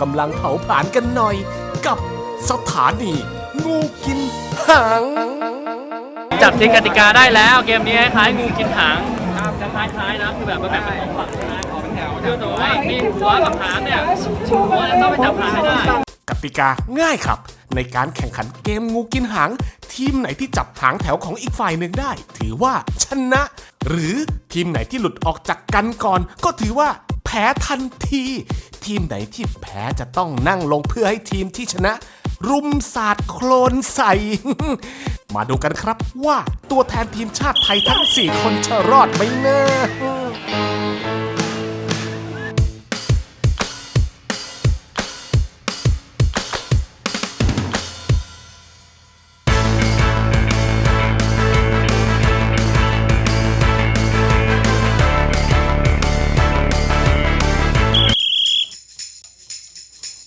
กกำลังเผาผลาญกันหน่อย กับสถานีงูกินหางจับทิกติกาได้แล้วเกมนี้คล้ายๆงูกินหางครับคล้ายๆนะคือแบบมันแบ่งเป็นสองฝั่งใช่ไหมออกเป็นแถวคือตัวไอ้มีหัวกับหางเนี่ยหัวจะต้องไปจับหางให้ได้กติกาง่ายครับ ในการแข่งขันเกมงูกินหาง ทีมไหนที่จับหางแถวของอีกฝ่ายหนึ่งได้ ถือว่าชนะ หรือทีมไหนที่หลุดออกจากกันก่อน ก็ถือว่าแพ้ทันที ทีมไหนที่แพ้จะต้องนั่งลงเพื่อให้ทีมที่ชนะ รุมสาดโคลนใส่ มาดูกันครับว่าตัวแทนทีมชาติไทยทั้ง 4 คนจะรอดไหมนะ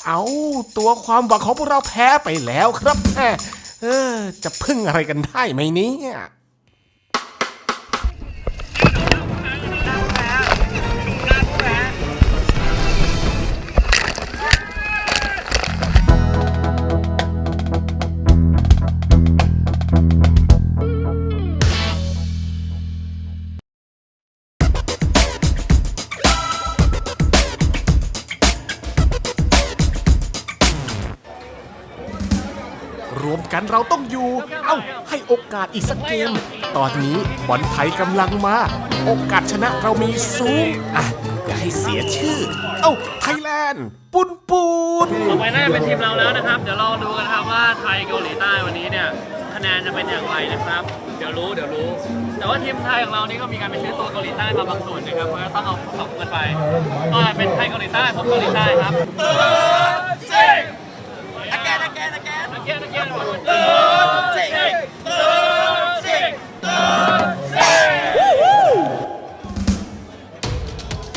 เอาตัวความหวังของพวกเราแพ้ไปแล้วครับแม่เออจะพึ่งอะไรกันได้ไหมเนี่ย กันเราต้องอยู่ เอ้า ให้โอกาสอีกสักเกม ตอนนี้บอลไทยกำลังมา โอกาสชนะเรามีสูง อะ อย่าให้เสียชื่อ เอ้า ไทยแลนด์ ปุนปูนต่อไปน่าจะเป็นทีมเราแล้วนะครับ เดี๋ยวเราดูกันครับว่าไทยเกาหลีใต้วันนี้เนี่ยคะแนนจะเป็นอย่างไรนะครับ เดี๋ยวรู้เดี๋ยวรู้ แต่ว่าทีมไทยของเรานี่ก็มีการไปซื้อตัวเกาหลีใต้มาบางส่วนนะครับ เพราะฉะนั้นต้องเอาสองกันไป ก็เป็นไทยเกาหลีใต้พบเกาหลีใต้ครับ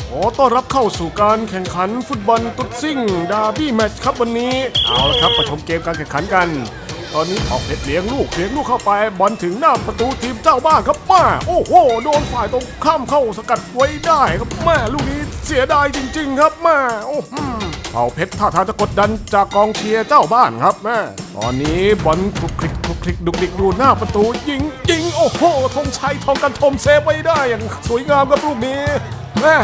ขอต้อนรับเข้าสู่การแข่งขันฟุตบอลตุ๊ดซิ่งดาร์บี้แมตช์ครับวันนี้ เอาละครับมาชมเกมการแข่งขันกัน ตอนนี้ออกเพชรเลี้ยงลูกเลี้ยงลูกเข้าไปบอลถึงหน้าประตูทีมเจ้าบ้านครับมาโอ้โหโดนฝ่ายตรงข้ามเข้าสกัดไว้ได้ครับแม่ลูกนี้เสียดายจริง ๆ ครับแม่โอ้ ผ่าเพชรท่าทางจะกดดันจากกองเชียร์เจ้าบ้านครับแม่ตอนนี้บอลคลุกคลิกคลุกคลิกดุกดิกดูหน้าประตูยิงยิงโอ้โหธงชัยทองกันทมเซฟไว้ได้อย่างสวยงามครับลูกนี้แม่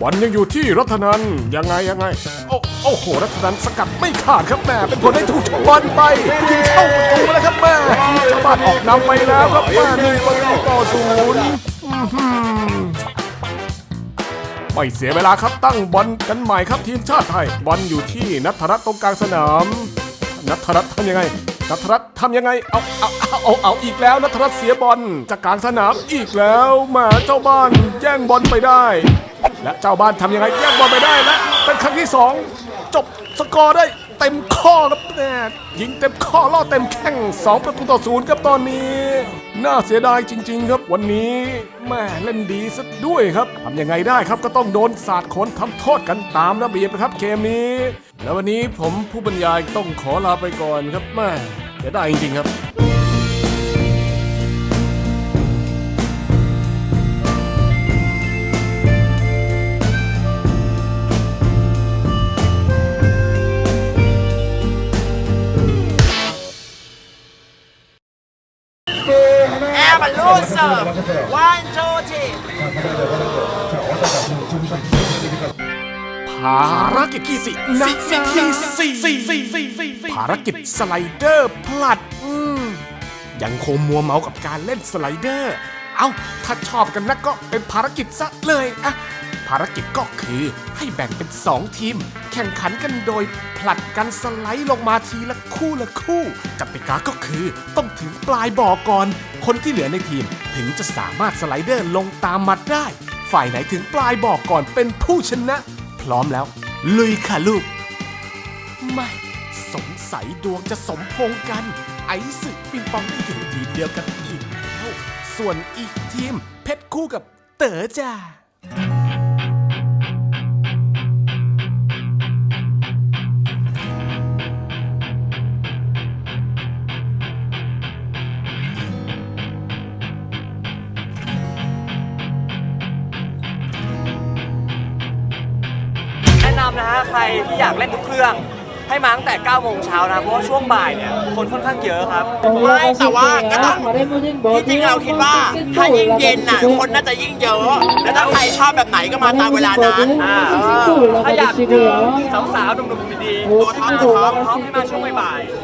บอลยังอยู่ที่รัตนันยังไงยังไง โอ้โอ้โหรัตนันสกัดไม่ขาดครับแม่เป็นผลให้ถูกบอลไปยิงเข้าประตูแล้วครับแม่ชาวบ้านออกนำไปแล้วครับแม่หนึ่งประตูต่อศูนย์ ไม่เสียเวลาครับตั้งบอลกันใหม่ครับทีมชาติไทย บอลอยู่ที่นัทรัตน์ตรงกลางสนาม นัทรัตน์ทำยังไง นัทรัตน์ทำยังไงเอาเอาเอาเอาเอาอีกแล้วนัทรัตน์เสียบอลจากกลางสนามอีกแล้วมาเจ้าบ้านแย่งบอลไปได้ และเจ้าบ้านทำยังไงแย่งบอลไปได้และเป็นครั้งที่สองจบสกอร์ได้เต็มข้อครับแน่ยิงเต็มข้อล่อเต็มแข้งสองประตูต่อศูนย์ครับตอนนี้ น่าเสียดายจริง ๆ ครับ วันนี้แม่เล่นดีซะด้วยครับทำยังไงได้ครับก็ต้องโดนสาดขนทำโทษกันตามระเบียบนะครับเกมนี้ แล้ววันนี้ผมผู้บรรยายต้องขอลาไปก่อนครับแม่เสียดายจริง ๆ ครับ I'm a loser. One, two, three. ภารกิจที่สี่นาทีสี่ภารกิจสไลเดอร์พลัดอืมยังคงมัวเมากับการเล่นสไลเดอร์ เอาถ้าชอบกันนะก็เป็นภารกิจซะเลยอะ ภารกิจก็คือให้แบ่งเป็น 2 ทีม แข่งขันกันโดย ผลัดกันสไลด์ลงมาทีละคู่ละคู่กติกาก็คือต้องถึงปลายบ่อก่อน คนที่เหลือในทีมถึงจะสามารถสไลเดอร์ลงตามมัดได้ ฝ่ายไหนถึงปลายบ่อก่อนเป็นผู้ชนะ พร้อมแล้ว ลุยค่ะลูก ไม่ สงสัยดวงจะสมพงกัน ไอ้สึกปิงปองได้อยู่ทีมเดียวกันอีกแล้ว ส่วนอีกทีม เพชรคู่กับเต๋อจ้า นะฮะใครที่อยากเล่นทุกเครื่อง ให้มาตั้งแต่9โมงเช้านะเพราะว่าช่วงบ่ายเนี่ยคนค่อนข้างเยอะครับ ไม่แต่ว่าก็ต้องที่จริงเราคิดว่าถ้ายิ่งเย็นน่ะคนน่าจะยิ่งเยอะ แล้วถ้าใครชอบแบบไหนก็มาตามเวลานั้นอ่าถ้าอยากเจอสาวๆหนุ่มๆดีๆตัวท็อปตัวท็อปพร้อมให้มาช่วงบ่ายๆ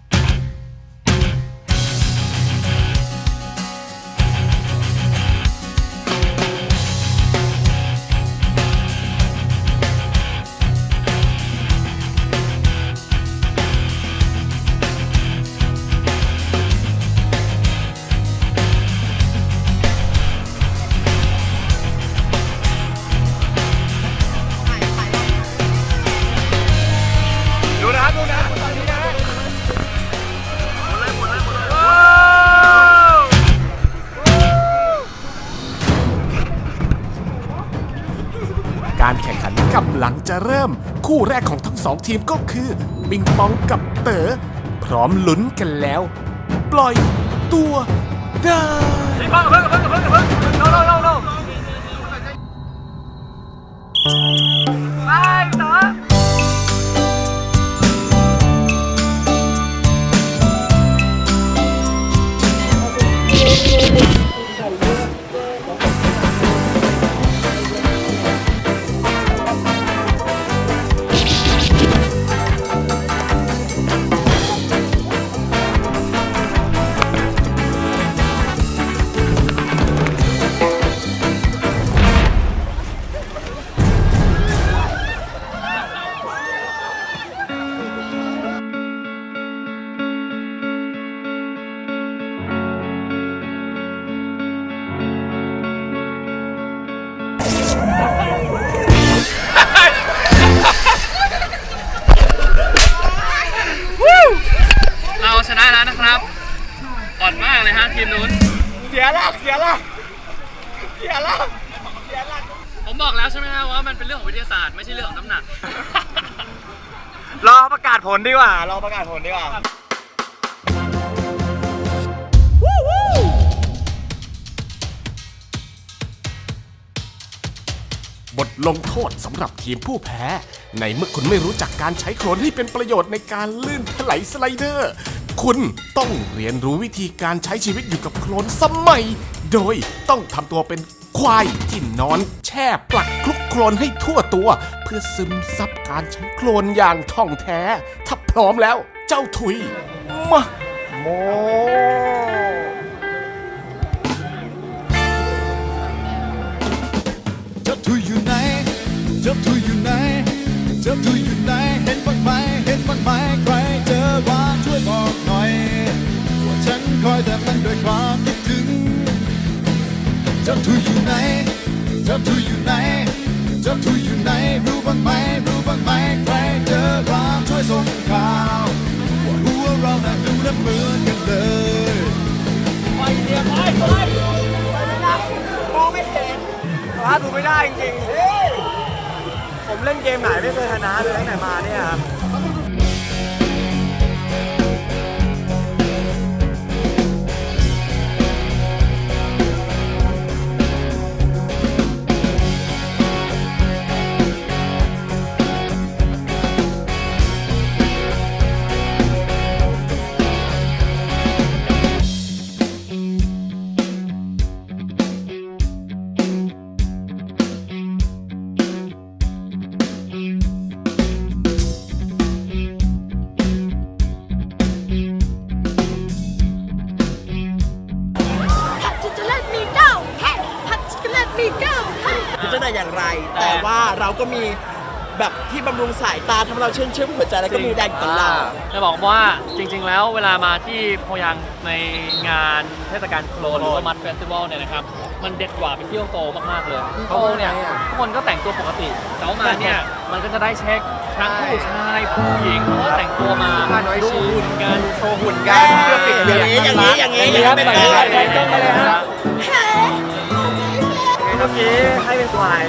จะเริ่ม คู่แรกของทั้งสองทีมก็คือปิงปองกับเต๋อพร้อมลุ้นกันแล้ว ปล่อยตัวได้นี่บ้างเพิ่งเพิ่งเพิ่งเพิ่ง no no no no ไปต่อ นะแล้วนะครับ อ่อนมากเลยฮะทีมนู้นเสียหลักเสียหลักเสียหลักผมบอกแล้วใช่ไหมฮะว่ามันเป็นเรื่องของวิทยาศาสตร์ไม่ใช่เรื่องของน้ำหนัก รอประกาศผลดีกว่า รอประกาศผลดีกว่าบทลงโทษสำหรับทีมผู้แพ้ ในเมื่อคุณไม่รู้จักการใช้โคลนให้เป็นประโยชน์ในการลื่นถลายสไลเดอร์ คุณต้องเรียนรู้วิธีการใช้ชีวิตอยู่กับโคลนสมัย โดยต้องทำตัวเป็นควายที่นอนแช่ปลักคลุกโคลนให้ทั่วตัว เพื่อซึมซับการใช้โคลนอย่างท่องแท้ ถ้าพร้อมแล้วเจ้าถุย มาโมเจ้าทุยอยู่ไหนเจ้าทุยอยู่ไหนเจ้าทุยอยู่ไหนเห็นบ้างไหมเห็นบ้างไหมใครเจอว่าช่วยบอก ความช่วยส่งข่าวว่าหัวเราน่ะดูและเหมือนกันเลยมองไม่เห็นภาพดูไม่ได้จริงๆผมเล่นเกมไหนไม่เคยชนะเลยตั้งแต่มาเนี่ยครับ ก็มีแบบที่บำรุงสายตาทำให้เราชื่นชื่นหัวใจแล้วก็มีแรงกับเราจะบอกว่าจริง ๆ แล้วเวลามาที่โพยังในงานเทศกาลโคลนหรือว่ามัดเฟสติวัลเนี่ยนะครับ มันเด็ดกว่าไปเที่ยวโตมาก ๆ เลยโตเนี่ยทุกคนก็แต่งตัวปกติแต่ว่ามาเนี่ยมันก็จะได้เช็คทั้งผู้ชายผู้หญิงเพราะว่าแต่งตัวมาดูหุ่นกันโชว์หุ่นกันเพื่อปิดอย่างนี้อย่างนี้อย่างนี้อย่างนี้เป็นไปไงเลยไปเลยฮะ เมื่อกี้ให้เป็นควาย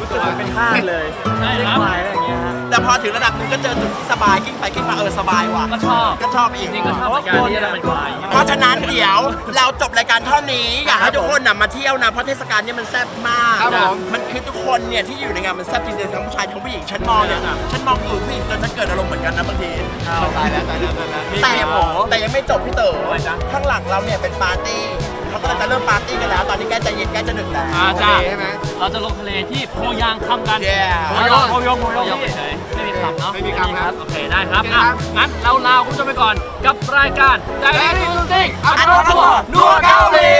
รู้สึกเหมือนเป็นทาสเลยใช่ครับเป็นควายอะไรอย่างเงี้ยฮะแต่พอถึงระดับหนึงก็เจอจุดที่สบายกิ้งไปกิ้งมาเออสบายว่ะก็ชอบก็ชอบอีก จริงๆก็ชอบเหมือนกันที่จะเป็นควายเพราะฉะนั้นเดี๋ยวเราจบรายการเท่านี้ อยากให้ทุกคนน่ะมาเที่ยวนะ เพราะเทศกาลเนี้มันแซ่บมากครับผมมันคือทุกคนเนี่ยที่อยู่ในงานมันแซ่บจริงๆทั้งผู้ชายทั้งผู้หญิงฉันมองเนี่ยฉันมองอยู่ผู้หญิงจนฉันเกิดอารมณ์เหมือนกันนะบางทีตายแล้วตายแล้วตายแล้วแต่แต่ยังไม่จบพี่เต๋อข้างหลังเราเนี่ยเป็นปาร์ตี้ เขาก็จะเริ่มปาร์ตี้กันแล้ว ตอนนี้ใกล้จะเย็นใกล้จะดึกแล้วอ่าจ้าใช่ไหม เราจะลงทะเลที่โพยางคำกัน Yeah โพยองโพยองโพยองเฉยๆไม่มีคำเนาะไม่มีคำครับโอเคได้ครับโอเคครัอะบงั้นเราลาคุณผู้ชมไปก่อนกับรายการไดรี่ตูซิงอัอันนโนโนทัวร์นัวเกาหลี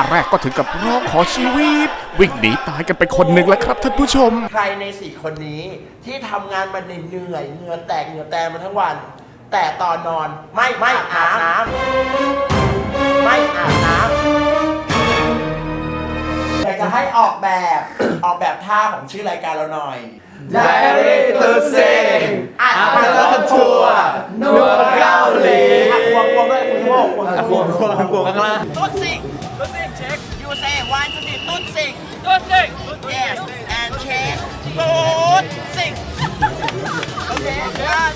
าแรกก็ถึงกับร้องขอชีวิต วิ่งหนีตายกันไปคนหนึ่งแล้วครับท่านผู้ชม ใครในสี่คนนี้ที่ทำงานมาเหนื่อยๆเหงื่อแตกเหงื่อแตกมาทั้งวัน แต่ตอนนอนไม่ไม่อาบน้ำไม่อาบน้ำอยากจะให้ออกแบบ ออกแบบท่าของชื่อรายการเราหน่อย Diary to sing อะอันโนทัวร์นัวเกาหลี อะควงควงด้วยคุณโมกควงควงควงควงข้างล่างตุ้นสิง ตุ้นสิงเช็ค you say one two three ตุ้นสิงตูซิง yes and check ตุ้นสิง okay one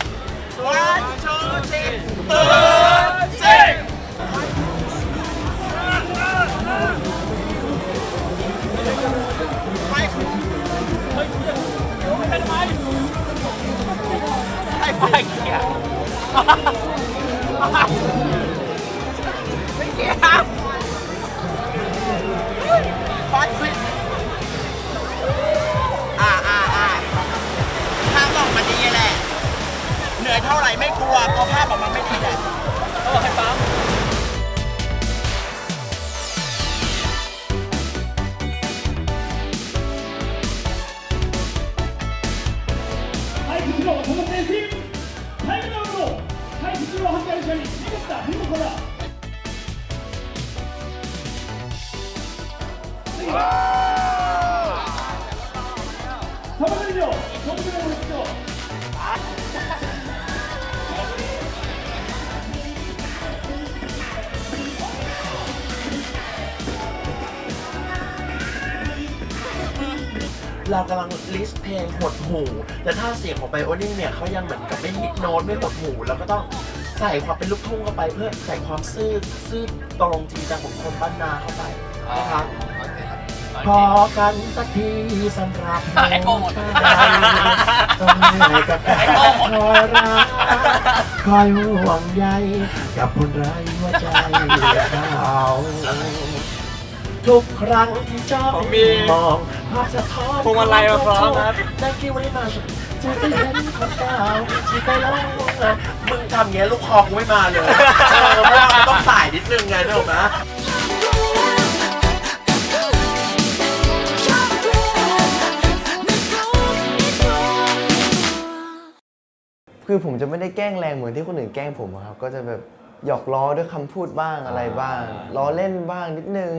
one two three ตุ้นสิงไเรากำลังลิสต์เพลงหดหูแต่ถ้าเสียงของไบโอนิ่งเนี่ยเขายังเหมือนกับไม่ฮิตโน้ตไม่หดหูแล้วก็ต้องใส่ความเป็นลูกทุ่งเข้าไปเพื่อใส่ความซื่อซื่อตรงจริงจังของคนบ้านนาเข้าไปนะครับพอกันสักทีสำหรับเอ็กโคหมดต้องเหนื่อยกับการคอยรักคอยห่วงใยกับคนไร้หัวใจเขาทุกครั้งที่จ้องผมมีมอง ภาพสะท้อนพวงมาลัยมาพร้อมครับ ได้คิดไว้มาจะไปเห็นคนเก่าที่ไปแล้วมึงทำเงี้ยลูกคอกูไม่มาเลย เออเพราะว่ามันต้องสายนิดนึงไงนึกออกไหมคือผมจะไม่ได้แกล้งแรงเหมือนที่คนอื่นแกล้งผมอะครับ ก็จะแบบหยอกล้อด้วยคำพูดบ้างอะไรบ้างล้อเล่นบ้างนิดนึง